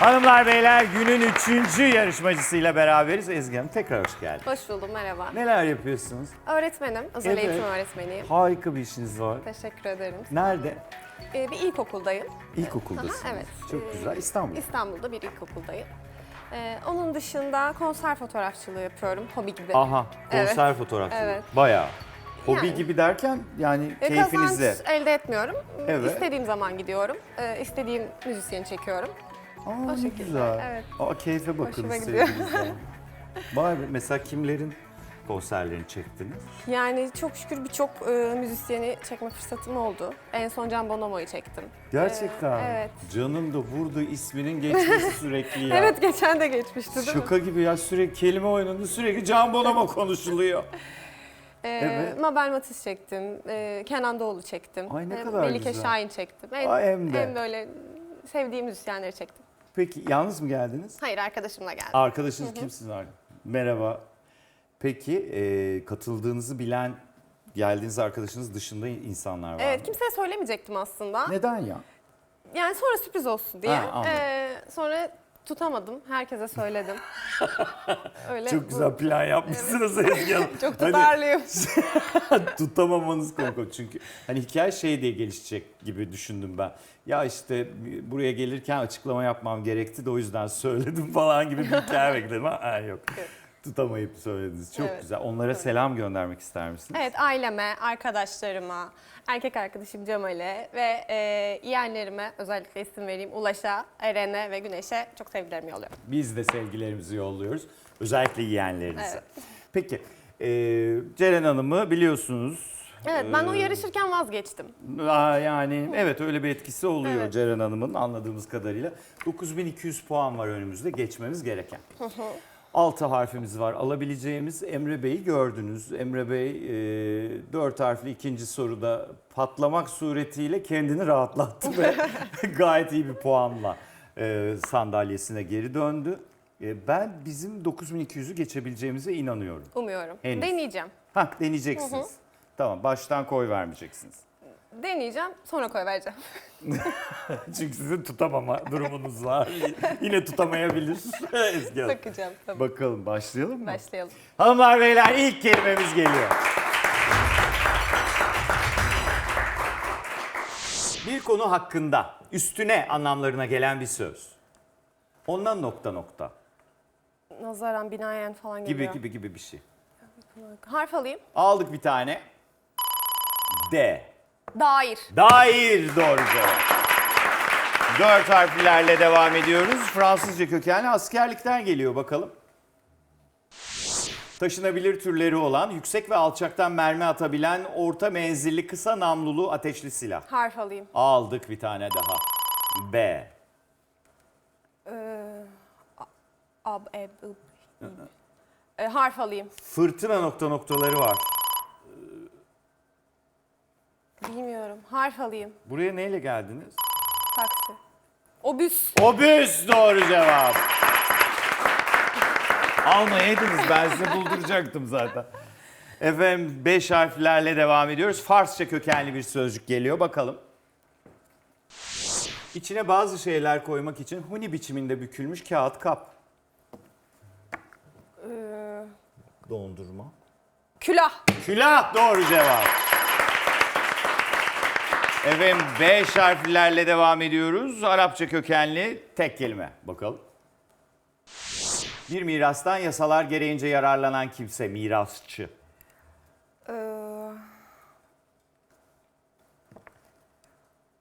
Hanımlar beyler günün üçüncü yarışmacısıyla beraberiz. Ezgi Hanım tekrar hoş geldin. Hoş buldum, merhaba. Neler yapıyorsunuz? Öğretmenim, özel Evet. eğitim öğretmeniyim. Harika bir işiniz var. Teşekkür ederim. Nerede? Ee, bir ilkokuldayım. İlkokuldasınız. Aha, evet. Çok Ee, güzel. İstanbul. İstanbul'da bir ilkokuldayım. Ee, onun dışında konser fotoğrafçılığı yapıyorum, hobi gibi. Aha, konser fotoğrafçılığı. Evet. Bayağı. Hobi Yani. gibi derken yani Ee, keyfinizde. Kazanç elde etmiyorum. Evet. İstediğim zaman gidiyorum. Ee, istediğim müzisyeni çekiyorum. Aa, o ne şekilde, güzel. evet. Aa, keyfe bakın Hoşuma gidiyor. sevgilinizden. Vay be, mesela kimlerin konserlerini çektiniz? Yani çok şükür birçok e, müzisyeni çekme fırsatım oldu. En son Can Bonomo'yu çektim. Gerçekten. Ee, evet. Canım da vurdu isminin geçmesi sürekli ya. Evet, geçen de geçmişti değil mi? Şaka gibi ya sürekli kelime oyununda sürekli Can Bonomo konuşuluyor. Ee, Evet. Mabel Matiz çektim, ee, Kenan Doğulu çektim. Ay ne kadar Melike güzel. Şahin çektim. En, Ay hem de. en böyle sevdiğim müzisyenleri çektim. Peki yalnız mı geldiniz? Hayır arkadaşımla geldim. Arkadaşınız kimsiniz? Merhaba. Peki e, katıldığınızı bilen geldiğiniz arkadaşınız dışında insanlar var Evet mı? kimseye söylemeyecektim aslında. Neden ya? Yani sonra sürpriz olsun diye. Ha, anladım. Ee, sonra tutamadım. Herkese söyledim. Öyle Çok bu- güzel plan yapmışsınız Ezgi Hanım. Çok Hani tutarlıyım. tutamamanız korkunç çünkü hani hikaye şey diye gelişecek gibi düşündüm ben. Ya işte buraya gelirken açıklama yapmam gerekti de o yüzden söyledim falan gibi bir hikaye bekledim ha, yok. Tutamayıp söylediniz. Çok Evet. güzel. Onlara selam göndermek ister misiniz? Evet aileme, arkadaşlarıma, erkek arkadaşım Cemal'e ve e, yeğenlerime özellikle isim vereyim Ulaş'a, Eren'e ve Güneş'e çok sevgilerimi yolluyorum. Biz de sevgilerimizi yolluyoruz. Özellikle yeğenlerinize. Evet. Peki e, Ceren Hanım'ı biliyorsunuz. Evet ben o Ee, yarışırken vazgeçtim. Aa, yani evet öyle bir etkisi oluyor Evet. Ceren Hanım'ın anladığımız kadarıyla. 9200 puan var önümüzde geçmemiz gereken. 6 harfimiz var alabileceğimiz. Emre Bey'i gördünüz. Emre Bey 4 harfli ikinci soruda patlamak suretiyle kendini rahatlattı ve gayet iyi bir puanla e, sandalyesine geri döndü. E, ben bizim 9200'ü geçebileceğimize inanıyorum. Umuyorum. Henüz. Deneyeceğim. Hah deneyeceksiniz. Tamam baştan koy vermeyeceksiniz. Deneyeceğim sonra koy vereceğim. Çünkü sizin tutamama durumunuz var. Yine tutamayabilir. Ezgi Hanım. Bakacağım tamam. Bakalım başlayalım mı? Başlayalım. Hanımlar beyler ilk kelimemiz geliyor. Bir konu hakkında üstüne anlamlarına gelen bir söz. Ondan nokta nokta Nazaran, binaen falan gibi geliyor. gibi gibi bir şey. Harf alayım. Aldık bir tane. D. Dair. Dair doğru cevap. Dört harflerle devam ediyoruz. Fransızca kökenli askerlikten geliyor bakalım. Taşınabilir türleri olan, yüksek ve alçaktan mermi atabilen, orta menzilli, kısa namlulu ateşli silah. Harf alayım. Aldık bir tane daha. B. Ee, ab, eb, ib. Ee, harf alayım. Fırtına nokta noktaları var. Bilmiyorum. Harf alayım. Buraya neyle geldiniz? Taksi. Obüs. Obüs doğru cevap. Almayaydınız ben size bulduracaktım zaten. Efendim 5 harflerle devam ediyoruz. Farsça kökenli bir sözcük geliyor bakalım. İçine bazı şeyler koymak için huni biçiminde bükülmüş kağıt kap. Ee, Dondurma. külah. Külah doğru cevap. Efendim 5 harflerle devam ediyoruz. Arapça kökenli tek kelime. Bakalım. Bir mirastan yasalar gereğince yararlanan kimse mirasçı. Ee,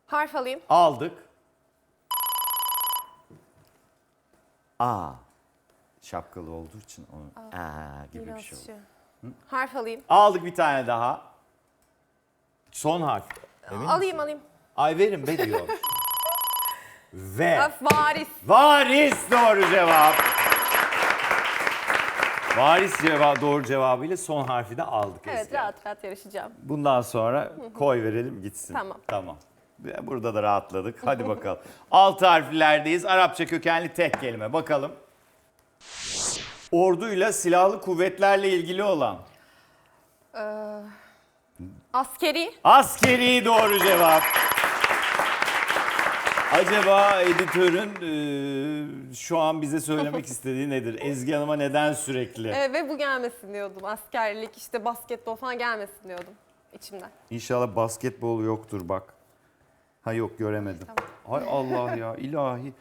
harf alayım. Aldık. A. Şapkalı olduğu için onu A gibi bir şey oldu. Mirasçı. Harf alayım. Aldık bir tane daha. Son harf. Emin? Alayım alayım. Ay verin be diyor. Ve. Harf varis. Varis doğru cevap. Varis cevap doğru cevabıyla son harfi de aldık. Evet Ezgi. rahat rahat yarışacağım. Bundan sonra koy verelim gitsin. Tamam. Tamam. Ve Burada da rahatladık. Hadi bakalım. Altı harflerdeyiz. Arapça kökenli tek kelime. Bakalım. Orduyla silahlı kuvvetlerle ilgili olan. Ee, askeri. Askeri doğru cevap. Acaba editörün e, şu an bize söylemek istediği nedir? Ezgi Hanım'a neden sürekli? Ee, ve bu gelmesin diyordum. Askerlik, işte basketbol falan gelmesin diyordum içimden. İnşallah basketbol yoktur bak. Ha yok göremedim. Hay Allah ya ilahi.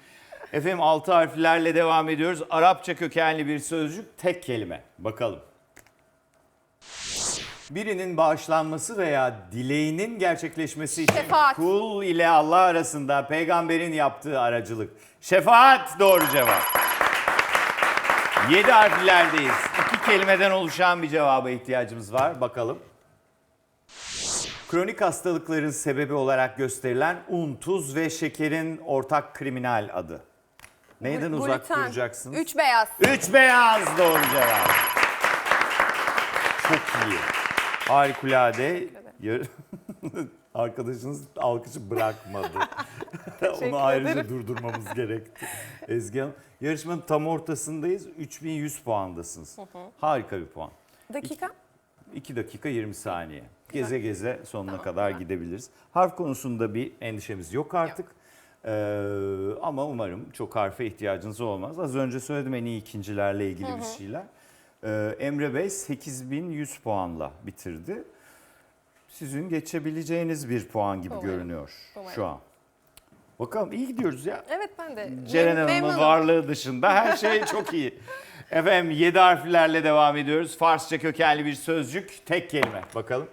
Efendim altı harflerle devam ediyoruz. Arapça kökenli bir sözcük tek kelime. Bakalım. Birinin bağışlanması veya dileğinin gerçekleşmesi için Şefaat. kul ile Allah arasında peygamberin yaptığı aracılık. Şefaat doğru cevap. Yedi harflerdeyiz. İki kelimeden oluşan bir cevaba ihtiyacımız var. Bakalım. Kronik hastalıkların sebebi olarak gösterilen un, tuz ve şekerin ortak kriminal adı. Neyden uzak Gluten. duracaksınız? Üç beyaz. Üç beyaz doğru cevap. Çok iyi. Harikulade. Arkadaşınız alkışı bırakmadı. Onu ayrıca ederim. durdurmamız gerekti. Ezgi Hanım, yarışmanın tam ortasındayız. 3100 puandasınız. Harika bir puan. Dakika. 2 dakika 20 saniye. Geze geze sonuna kadar gidebiliriz. Harf konusunda bir endişemiz yok artık. Ee, ama umarım çok harfe ihtiyacınız olmaz. Az önce söyledim en iyi ikincilerle ilgili bir şeyler. Ee, Emre Bey 8100 puanla bitirdi. Sizin geçebileceğiniz bir puan gibi Umarım. görünüyor Umarım. şu an. Bakalım iyi gidiyoruz ya. Evet ben de. Ceren mem- Hanım'ın memnunum. varlığı dışında her şey çok iyi. Efendim 7 harflerle devam ediyoruz. Farsça kökenli bir sözcük, tek kelime. Bakalım.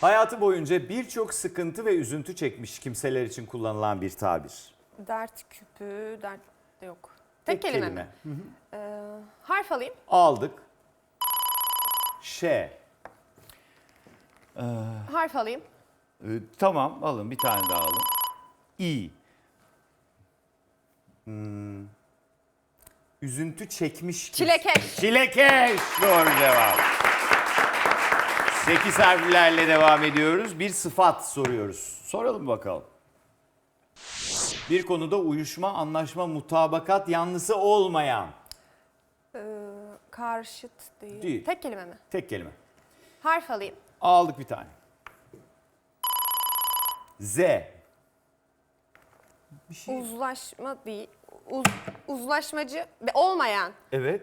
Hayatı boyunca birçok sıkıntı ve üzüntü çekmiş kimseler için kullanılan bir tabir. Dert küpü, dert yok. Tek, kelime, mi? Ee, harf alayım. Aldık. Ş. Harf alayım. Ee, tamam alın bir tane daha alın. İ. Hmm. Üzüntü çekmiş. kim- Çilekeş. Çilekeş doğru cevap. 8 harflerle devam ediyoruz. Bir sıfat soruyoruz. Soralım bakalım. Bir konuda uyuşma, anlaşma, mutabakat yanlısı olmayan. Ee, karşıt değil. Değil. Tek kelime mi? Tek kelime. Harf alayım. Aldık bir tane. Z. Bir şey. Uzlaşma değil. Uz, uzlaşmacı olmayan. Evet.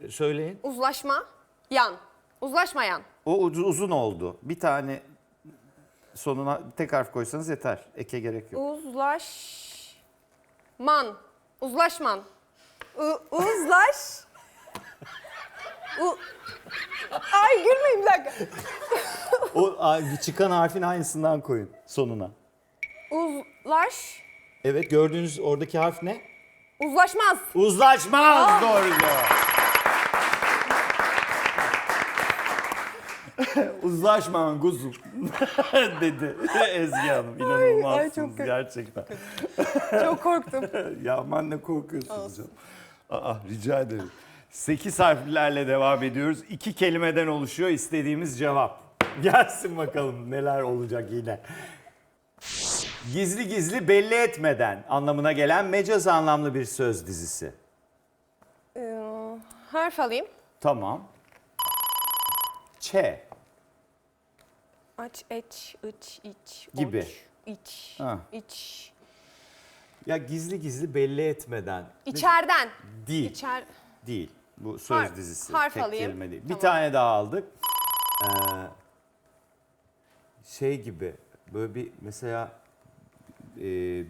S- Söyleyin. Uzlaşma. Yan. Uzlaşmayan. O uz- uzun oldu. Bir tane sonuna tek harf koysanız yeter. Eke gerek yok. Uzlaşman. Uzlaşman. U, uzlaş. U, ay gülmeyin bir dakika. O a, çıkan harfin aynısından koyun sonuna. Uzlaş. Evet gördüğünüz oradaki harf ne? Uzlaşmaz. Uzlaşmaz doğru cevap. Uzlaşma kuzum dedi Ezgi Hanım. İnanılmazsınız çok kötü. gerçekten. Çok korktum. ya aman ne korkuyorsunuz canım. Aa, rica ederim. 8 harflerle devam ediyoruz. İki kelimeden oluşuyor istediğimiz cevap. Gelsin bakalım neler olacak yine. Gizli gizli belli etmeden anlamına gelen mecaz anlamlı bir söz dizisi. Ee, harf alayım. Tamam. Ç. Aç, eç, iç, iç. Gibi. oç, iç, Ha. iç. Ya gizli gizli belli etmeden. İçeriden. Değil. İçer. Değil. Bu söz Harf- dizisi. harf Tek alayım. kelime değil. Bir Tamam. tane daha aldık. Ee, şey gibi böyle bir mesela e,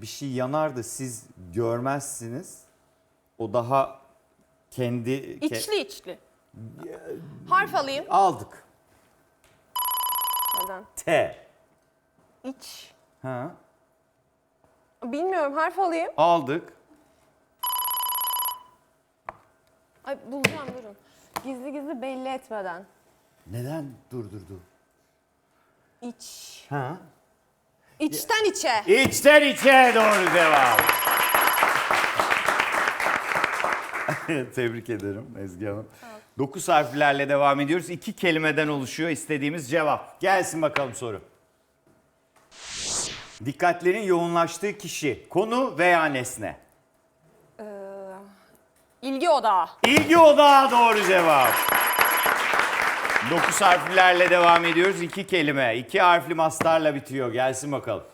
bir şey yanar da siz görmezsiniz. O daha kendi ke- İçli içli. Harf alayım. aldık. Neden? T. İç. Ha. Bilmiyorum harf alayım. Aldık. Ay bulacağım durun. Gizli gizli belli etmeden. Neden durdurdu? İç. Ha. İçten içe. İçten içe doğru cevap. Tebrik ederim Ezgi Hanım. 9 harflerle devam ediyoruz. İki kelimeden oluşuyor istediğimiz cevap. Gelsin bakalım soru. Dikkatlerin yoğunlaştığı kişi, konu veya nesne. Ee, ilgi odağı. İlgi odağı doğru cevap. 9 harflerle devam ediyoruz. İki kelime. iki harfli mastarla bitiyor. Gelsin bakalım.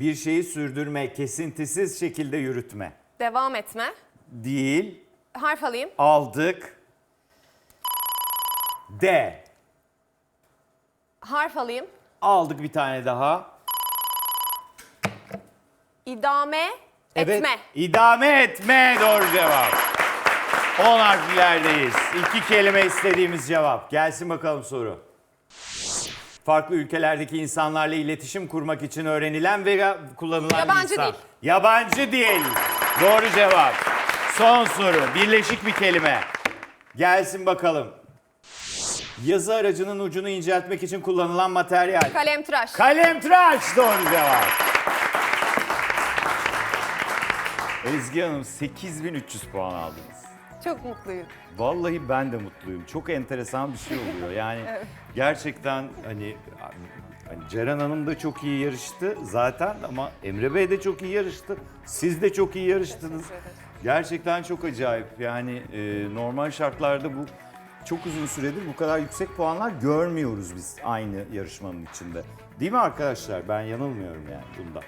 Bir şeyi sürdürme, kesintisiz şekilde yürütme. Devam etme. Değil, Harf alayım. aldık. D. Harf alayım. Aldık bir tane daha. İdame etme. İdame etme doğru cevap. 10 harflerdeyiz. İki kelime istediğimiz cevap. Gelsin bakalım soru. Farklı ülkelerdeki insanlarla iletişim kurmak için öğrenilen ve kullanılan Yabancı insan. dil. Yabancı dil. Doğru cevap. Son soru. Birleşik bir kelime. Gelsin bakalım. Yazı aracının ucunu inceltmek için kullanılan materyal. Kalem tıraş. Kalemtıraş doğru cevap. Ezgi Hanım 8300 puan aldınız. Çok mutluyum. Vallahi ben de mutluyum. Çok enteresan bir şey oluyor. Yani gerçekten hani hani Ceren Hanım da çok iyi yarıştı zaten ama Emre Bey de çok iyi yarıştı. Siz de çok iyi yarıştınız. Gerçekten çok acayip. Yani e, normal şartlarda bu çok uzun süredir bu kadar yüksek puanlar görmüyoruz biz aynı yarışmanın içinde. Değil mi arkadaşlar? Ben yanılmıyorum yani bunda.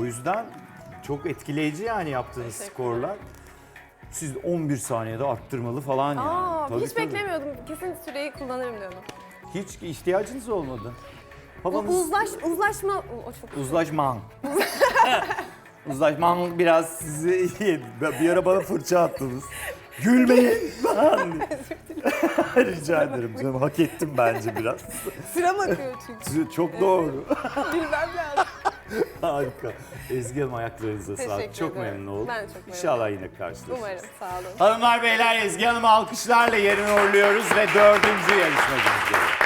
O yüzden çok etkileyici yani yaptığınız skorlar. Siz 11 saniyede arttırmalı falan yani. Aa, Tabii, hiç tabii. beklemiyordum. Kesin süreyi kullanırım diyordum. Hiç ihtiyacınız olmadı. Bu Havanız uzlaş, uzlaşma... O çok uzlaşman. Uzlaşman biraz sizi yedi. Bir ara bana fırça attınız. Gülmeyin falan diye. Rica ederim canım. Hak ettim bence biraz. Sıram akıyor çünkü. Çok doğru. Bilmem lazım. Harika. Ezgi Hanım ayaklarınıza sağlık. Çok ederim. memnun oldum. Ben de çok memnun İnşallah yine karşılaşırız. Umarım. Sağ olun. Hanımlar beyler Ezgi Hanım'ı alkışlarla yerine uğurluyoruz ve dördüncü yarışmacımız geliyor.